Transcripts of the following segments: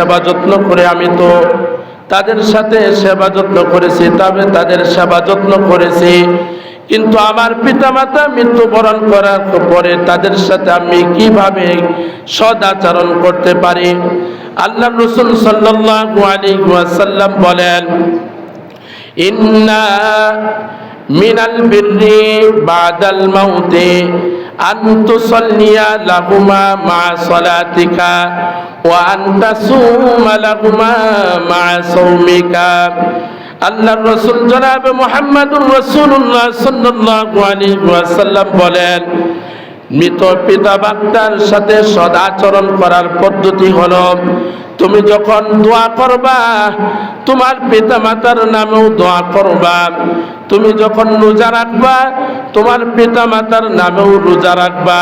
সেবা যত্ন করে আমি তো তাদের সাথে সেবা যত্ন করেছি, তবে তাদের সেবা যত্ন করেছি। কিন্তু আমার পিতামাতা মৃত্যুবরণ করার পরে তাদের সাথে আমি কীভাবে সদাচরণ করতে পারি? আল্লাহ রসুল আলাইহি ওয়াসাল্লাম বলেন, ইন্না মিনাল বিররি বাদাল মাউতি তুসাল্লিয়া লাহুমা মা সালাতিকা ওয়া আন তাসুমা লাহুমা মা সাওমিকা আল্লাহর রাসূল জনাব মুহাম্মদুর রাসূলুল্লাহ সাল্লাল্লাহু আলাইহি ওয়াসাল্লাম বলেন মৃত পিতা মাতার সাথে সদাচরণ করার পদ্ধতি হলো তুমি যখন দোয়া করবা তোমার পিতা মাতার নামেও দোয়া করবা তুমি যখন রোজা রাখবা তোমার পিতা মাতার নামেও রোজা রাখবা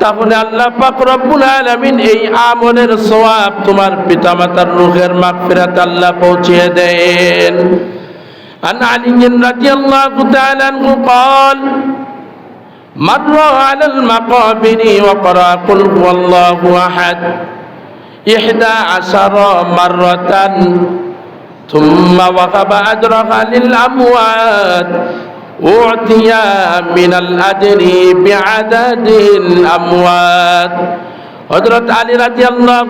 তাহলে আল্লাহ পাক রব্বুল আলামিন এই আমলের সওয়াব তোমার পিতা মাতার রুহের মাগফিরাত আল্লাহ পৌঁছিয়ে দেন عن علي رضي الله تعالى عنه قال مر على المقابر وقرأ قل هو الله أحد إحدى عشر مرة ثم وهب أجرها للأموات أعطي من الأجر بعدد الأموات হজরত আলী রাজি আল্লাহ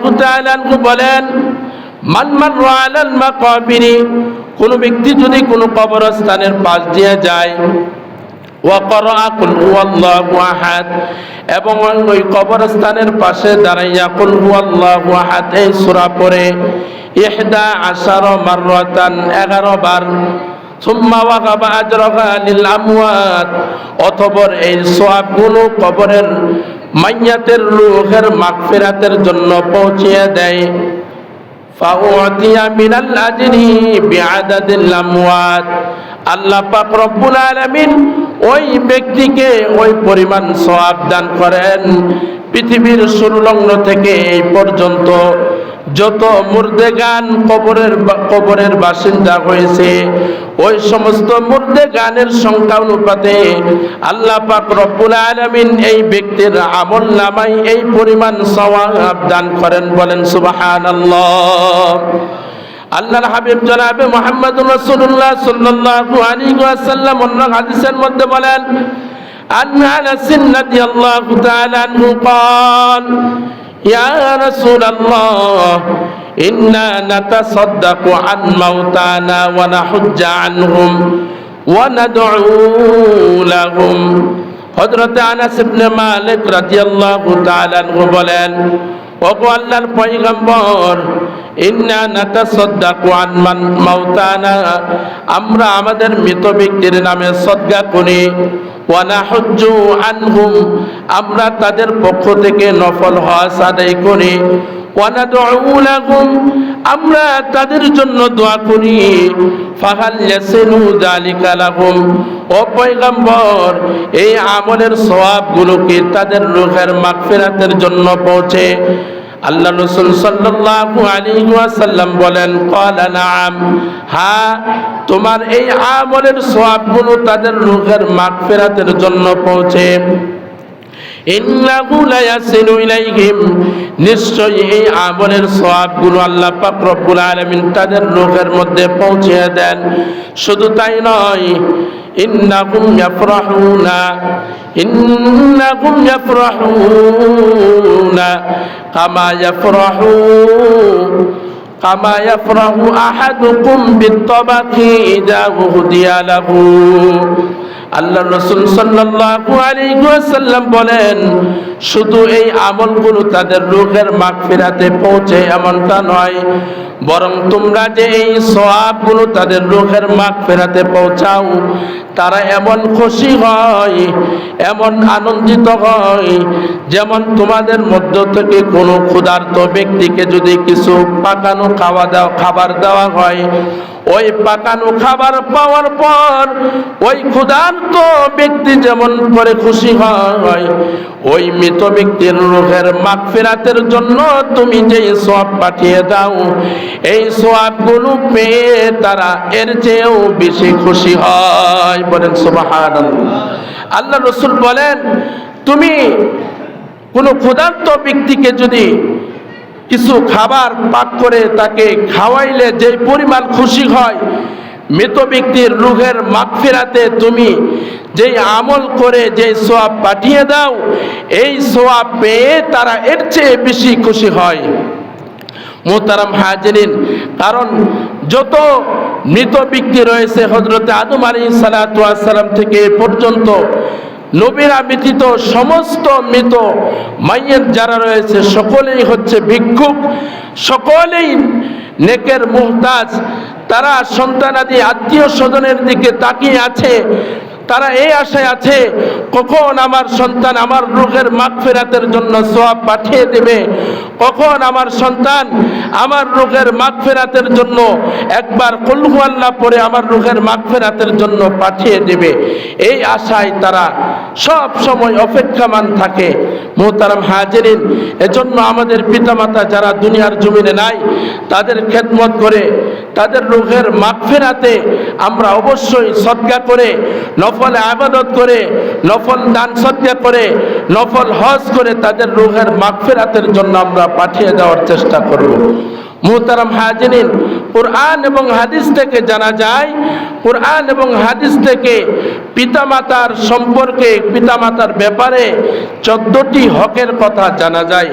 বলেন মান মান আলাল মাকাবিরি কোন ব্যক্তি যদি কোনো কবরস্থানের পাশ দিয়ে যায় এবং ওই কবরস্থানের পাশে দাঁড়াইয়া কুল হুয়াল্লাহু আহাদ, এই সূরা পড়ে, ইহদা আশার মাররাতান 11 বার, সুম্মা ওয়াকাবা সওয়াবগুলো কবরের মাইয়াতের রূহের মাগফিরাতের জন্য পৌঁছিয়ে দেয়। ফাউতিয়া মিনাল আজরি বিআদাদিল আমওয়াত। আল্লাহ ওই ব্যক্তিকে ওই পরিমাণ সওয়াব দান করেন। পৃথিবীর সুরলগ্ন থেকে এই পর্যন্ত যত মুর্দেগান কবরের কবরের বাসিন্দা হয়েছে, ওই সমস্ত মুর্দে গানের সংখ্যা অনুপাতে আল্লাহ পাক রব্বুল আলামিন এই ব্যক্তির আমল নামাই এই পরিমাণ সওয়াব দান করেন বলেন, সুবহানাল্লাহ। আল্লাহর হাবিব জনাবে মোহাম্মদ রাসূলুল্লাহ সাল্লাল্লাহু আলাইহি ওয়াসাল্লাম অন্য হাদিসের মধ্যে বলেন عن انس رضي الله تعالى عنه قال يا رسول الله إنا نتصدق عن موتانا ونحج عنهم وندعو لهم হযরত আনাস ইবনে মালিক রাদিয়াল্লাহু তাআলা আনহু বলেন ওগো আল্লাহর পয়গম্বর ইন্না নাতাসাদদাকু আন মান মাউতানা। আমরা আমাদের মৃত ব্যক্তির নামে সদকা করি। ওয়া নাহুজ্জু আনহুম। আমরা তাদের পক্ষ থেকে নফল হজ আদায় করি। ওয়া নাদউ লাহুম। আমরা তাদের জন্য দোয়া করি। ফাহাল ইয়াসিনু যালিকা লাহুম। ও পয়গম্বর, এই আমলের সওয়াবগুলো কি তাদের রূহের মাগফিরাতের জন্য পৌঁছে? আল্লাহ রসুল সাল্লাল্লাহু আলাইহি বলেন, ক্বালা নাম হ্যাঁ তোমার এই আমলের সওয়াবগুলো তাদের রোগের মাগফিরাতের জন্য পৌঁছে। নিশ্চয়ই এই আমলের সওয়াবগুলো আল্লাহ পাক রব্বুল আলামিন তাদের রূহের মধ্যে পৌঁছে দেন। শুধু তাই নয়, ইন্নাহুম ইয়াফরাহুনা ইন্নাহুম ইয়াফরাহুনা কামা ইয়াফরাহু কামা ইয়াফরাহু আহাদুকুম বিত্তাবাকি ইযা উহদিয়া লাহু। আল্লাহ রসুল ওয়াসাল্লাম বলেন শুধু এই আমলগুলো তাদের রোগের মাগফিরাতে পৌঁছে এমনটা নয় বরং তোমরা যে এই সওয়াবগুলো তাদের রোগের মাগফিরাতে পৌঁছাও, তারা এমন খুশি হয়, এমন আনন্দিত হয়, যেমন তোমাদের মধ্য থেকে কোনো ক্ষুধার্ত ব্যক্তিকে যদি কিছু পাকানো খাওয়া দাওয়া খাবার দেওয়া হয়, ওই পাকানো খাবার পাওয়ার পর ওই ক্ষুধার্ত ব্যক্তি যেমন করে খুশি হয়, ওই মৃত ব্যক্তির রোগের মাগফিরাতের জন্য তুমি যে সব পাঠিয়ে দাও এই সওয়াবগুলো পেয়ে তারা এর চেয়েও বেশি খুশি হয়। বলেন, সুবহানাল্লাহ। আল্লাহ রসুল বলেন, তুমি কোনো ক্ষুধার্ত ব্যক্তিকে যদি কিছু খাবার পাক করে তাকে খাওয়াইলে যে পরিমাণ খুশি হয়, মৃত ব্যক্তির রুহের মাগফিরাতে তুমি যেই আমল করে যে সোয়াব পাঠিয়ে দাও, এই সোয়াব পেয়ে তারা এর চেয়ে বেশি খুশি হয়। মোহতারাম হাজরিন। কারণ যত মৃত ব্যক্তি রয়েছে হজরতে আদম আলী সালাতাম থেকে পর্যন্ত, নবীরা ব্যতীত সমস্ত মৃত মাইয়ের যারা রয়েছে, সকলেই হচ্ছে ভিক্ষুক, সকলেই নেকের মুহতাজ। তারা সন্তানাদি আত্মীয় স্বজনের দিকে তাকিয়ে আছে তারা এই আশায় আছে, কখন আমার সন্তান আমার রোগের মাগফেরাতের জন্য সোয়াব পাঠিয়ে দেবে? কখন আমার সন্তান আমার রোগের মাগফেরাতের জন্য একবার কল্লু আল্লাহ পরে আমার রোগের মাগফেরাতের জন্য পাঠিয়ে দেবে? এই আশায় তারা সব সময় অপেক্ষামান থাকে। মোহতারাম হাজেরিন, এজন্য আমাদের পিতামাতা যারা দুনিয়ার জমিনে নাই, তাদের খেদমত করে তাদের রোগের মাগফেরাতে আমরা অবশ্যই সদ্গা করে, নফল আবাদত করে, নফল দান সদ্গা করে, নফল হজ করে তাদের রোগের মাগফেরাতের জন্য আমরা পাঠিয়ে দেওয়ার চেষ্টা করব। মুহতারাম হাজিনিন কোরআন এবং হাদিস থেকে জানা যায়, কোরআন এবং হাদিস থেকে পিতামাতার সম্পর্কে, পিতামাতার ব্যাপারে চোদ্দটি হকের কথা জানা যায়।